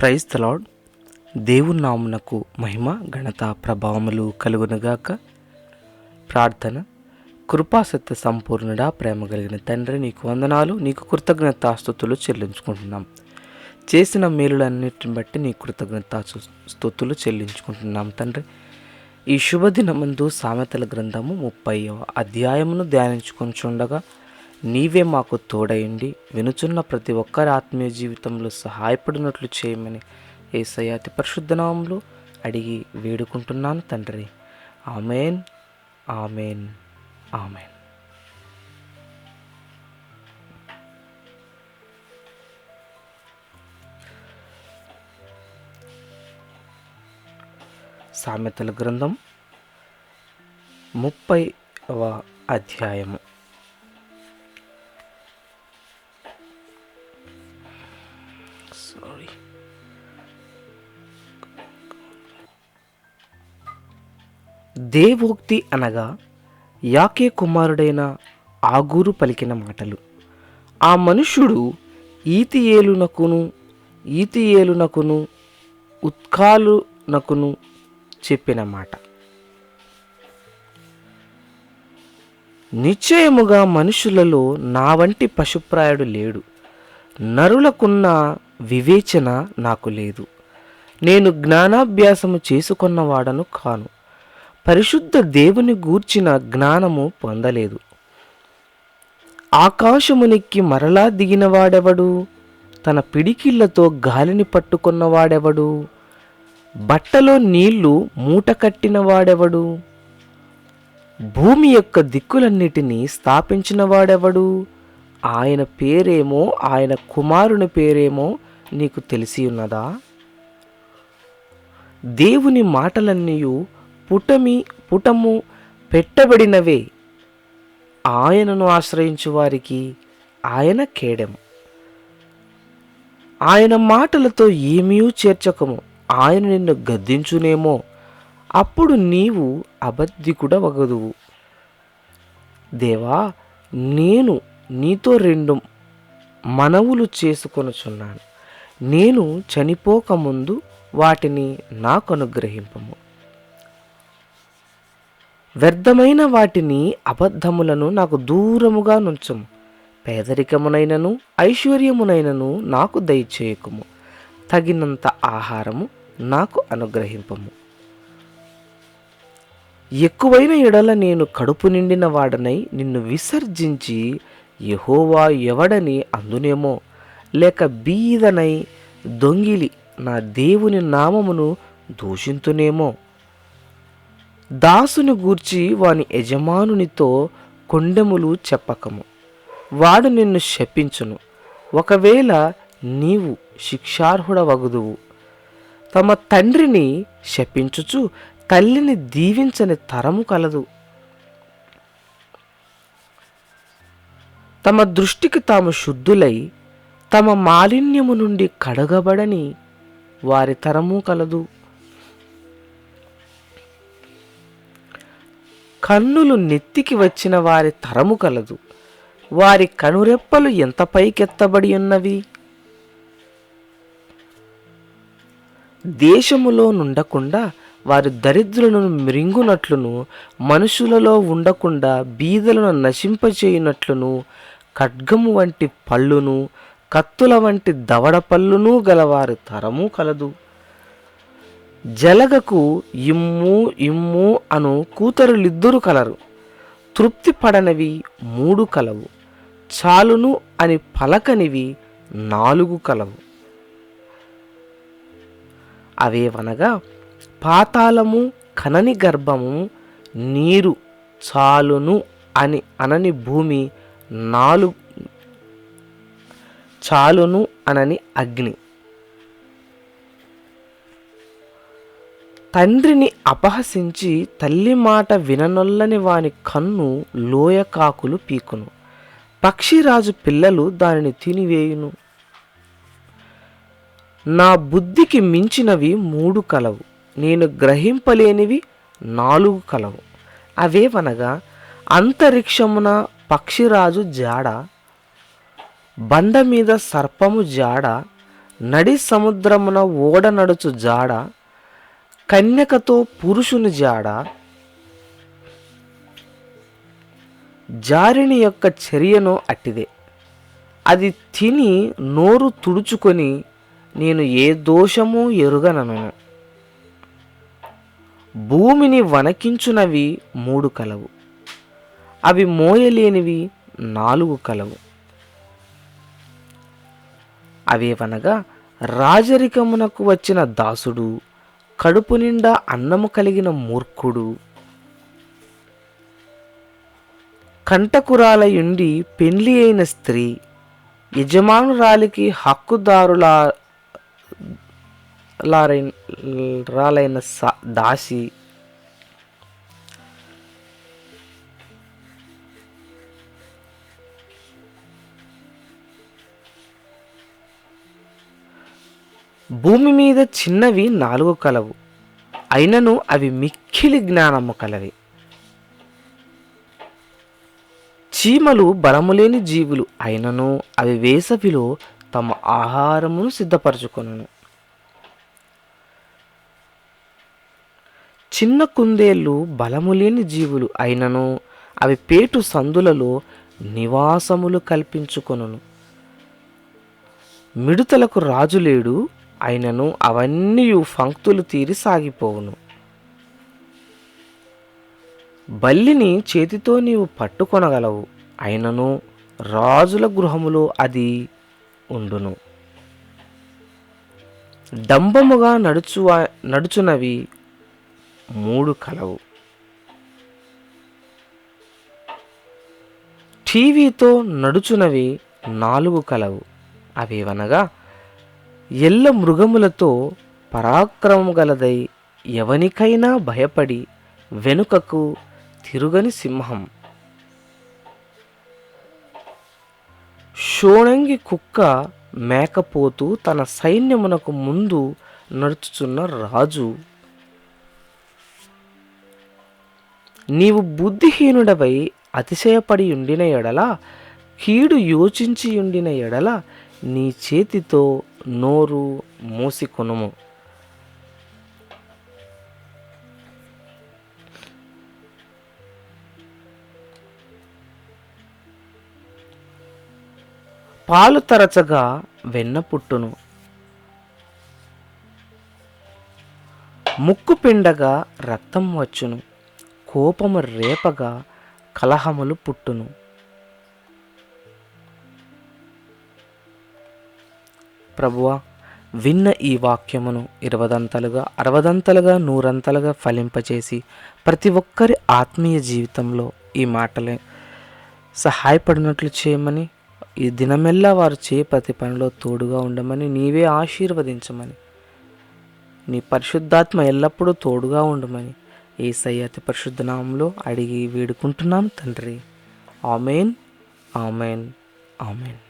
Praise తలాడ్ దేవుని నామునకు మహిమ ఘనత ప్రభావములు కలుగునుగాక. ప్రార్థన. కృపాసత్య సంపూర్ణుడా ప్రేమ కలిగిన తండ్రి నీకు వందనాలు నీకు కృతజ్ఞతాస్తుతులు చెల్లించుకుంటున్నాం. చేసిన మేలులన్నిటిని బట్టి నీ కృతజ్ఞత స్థుతులు చెల్లించుకుంటున్నాం తండ్రి. ఈ శుభదినమందు సామెతల గ్రంథము ముప్పై అధ్యాయమును ధ్యానించుకొంచుండగా నీవే మాకు తోడయండి వినుచున్న ప్రతి ఒక్కరి ఆత్మీయ జీవితంలో సహాయపడినట్లు చేయమని ఏ అతి పరిశుద్ధనామంలో అడిగి వేడుకుంటున్నాను తండ్రి. ఆమెన్. ఆమెన్. ఆమెన్. సామెతల గ్రంథం ముప్పైవ అధ్యాయము. దేవోక్తి అనగా యాకే కుమారుడైన ఆగూరు పలికిన మాటలు. ఆ మనుష్యుడు ఈతియేలునకును ఈతియేలునకును ఉత్కాలునకును చెప్పిన మాట. నిశ్చయముగా మనుషులలో నా వంటి పశుప్రాయుడు లేడు. నరులకున్న వివేచన నాకు లేదు. నేను జ్ఞానాభ్యాసము చేసుకున్నవాడను కాను. పరిశుద్ధ దేవుని గూర్చిన జ్ఞానము పొందలేదు. ఆకాశమునెక్కి మరలా దిగినవాడెవడు? తన పిడికిళ్ళతో గాలిని పట్టుకున్నవాడెవడు? బట్టలో నీళ్ళు మూట కట్టినవాడెవడు? భూమి యొక్క దిక్కులన్నిటినీ స్థాపించిన వాడెవడు ఆయన పేరేమో ఆయన కుమారుని పేరేమో నీకు తెలిసి ఉన్నదా? దేవుని మాటలన్నీ పుటమి పుటము పెట్టబడినవే. ఆయనను ఆశ్రయించు వారికి ఆయన కేడెము. ఆయన మాటలతో ఏమీ చేర్చకము. ఆయన నిన్ను గద్దించునేమో. అప్పుడు నీవు అబద్ధికుడవగదువు. దేవా నేను నీతో రెండు మనవులు చేసుకొనుచున్నాను. నేను చనిపోకముందు వాటిని నాకు అనుగ్రహింపము వ్యర్థమైన వాటిని అబద్ధములను నాకు దూరముగా నుంచము. పేదరికమునైనను ఐశ్వర్యమునైనను నాకు దయచేయకుము. తగినంత ఆహారము నాకు అనుగ్రహింపము. ఎక్కువైన ఎడల నేను కడుపు నిండిన వాడనై నిన్ను విసర్జించి యహోవా ఎవడని అందునేమో. లేక బీదనై దొంగిలి నా దేవుని నామమును దూషింతునేమో. దాసుని గూర్చి వాని యజమానునితో కొండెములు చెప్పకము. వాడు నిన్ను శపించును. ఒకవేళ నీవు శిక్షార్హుడవగుదువు. తమ తండ్రిని శపించుచు తల్లిని దీవించని తరము కలదు. తమ దృష్టికి తాము శుద్ధులై తమ మాలిన్యము నుండి కడగబడని వారి తరము కలదు. కన్నులు నెత్తికి వచ్చిన వారి తరము కలదు. వారి కనురెప్పలు ఎంత పైకెత్తబడి ఉన్నవి? దేశములో నుండకుండా వారి దరిద్రులను మృంగునట్లును మనుషులలో ఉండకుండా బీదలను నశింపచేయునట్లును ఖడ్గము వంటి పళ్ళును కత్తుల వంటి దవడ పళ్ళును గలవారి తరము కలదు. జలగకు ఇమ్ము ఇమ్ము అను కూతురులిద్దరు కలరు. తృప్తి పడనివి మూడు కలవు. చాలును అని పలకనివి నాలుగు కలవు. అవేవనగా పాతాళము కనని గర్భము నీరు చాలును అని అనని భూమి నాలుగు చాలును అనని అగ్ని. తండ్రిని అపహసించి తల్లి మాట విననొల్లని వాని కన్ను లోయకాకులు పీకును. పక్షిరాజు పిల్లలు దానిని తినివేయును. నా బుద్ధికి మించినవి మూడు కలవు. నేను గ్రహింపలేనివి నాలుగు కలవు. అవేవనగా అంతరిక్షమున పక్షిరాజు జాడ బండ మీద సర్పము జాడ నడి సముద్రమున ఓడ నడుచు జాడ కన్యకతో పురుషుని జాడ జారిని యొక్క చర్యను అట్టిదే. అది తిని నోరు తుడుచుకొని నేను ఏ దోషము ఎరుగనను. భూమిని వణకించునవి మూడు కలవు. అవి మోయలేనివి నాలుగు కలవు. అవేవనగా రాజరికమునకు వచ్చిన దాసుడు కడుపు నిండా అన్నము కలిగిన మూర్ఖుడు. కంటకురాలయుండి పెండ్లి అయిన స్త్రీ యజమానురాలికి హక్కుదారులా రాలైన సా దాసి భూమి మీద చిన్నవి నాలుగు కలవు. అయినను అవి మిక్కిలి జ్ఞానము కలవి. చీమలు బలములేని జీవులు అయినను అవి వేసవిలో తమ ఆహారమును సిద్ధపరచుకొనును. చిన్న కుందేళ్ళు బలములేని జీవులు అయినను అవి పేటు సందులలో నివాసములు కల్పించుకొనును. మిడుతలకు రాజు లేడు అయినను అవన్నీ ఫంక్తులు తీరి సాగిపోవును. బల్లిని చేతితో నీవు పట్టుకొనగలవు అయినను రాజుల గృహములో అది ఉండును. డంబముగా నడుచువ నడుచునవి మూడు కలవు. టీవీతో నడుచునవి నాలుగు కలవు. అవేవనగా ఎల్ల మృగములతో పరాక్రమం గలదై ఎవనికైనా భయపడి వెనుకకు తిరుగని సింహం. షోణంగి కుక్క మేకపోతూ తన సైన్యమునకు ముందు నడుచుచున్న రాజు నీవు బుద్ధిహీనుడవై అతిశయపడి ఉండిన ఎడల కీడు యోచించి ఉండిన ఎడల నీ చేతితో నోరు మూసికొనుము పాలు తరచగా వెన్న పుట్టును. ముక్కు పిండగా రక్తం వచ్చును. కోపము రేపగా కలహములు పుట్టును. ప్రభువా విన్న ఈ వాక్యమును ఇరవదంతలుగా అరవదంతలుగా నూరంతలుగా ఫలింపచేసి ప్రతి ఒక్కరి ఆత్మీయ జీవితంలో ఈ మాటలే సహాయపడినట్లు చేయమని ఈ దినమెల్లా వారు చే ప్రతి పనిలో తోడుగా ఉండమని నీవే ఆశీర్వదించమని నీ పరిశుద్ధాత్మ ఎల్లప్పుడూ తోడుగా ఉండమని ఏసయ్య అతి పరిశుద్ధనామంలో అడిగి వేడుకుంటున్నాం తండ్రి. Amen amen amen.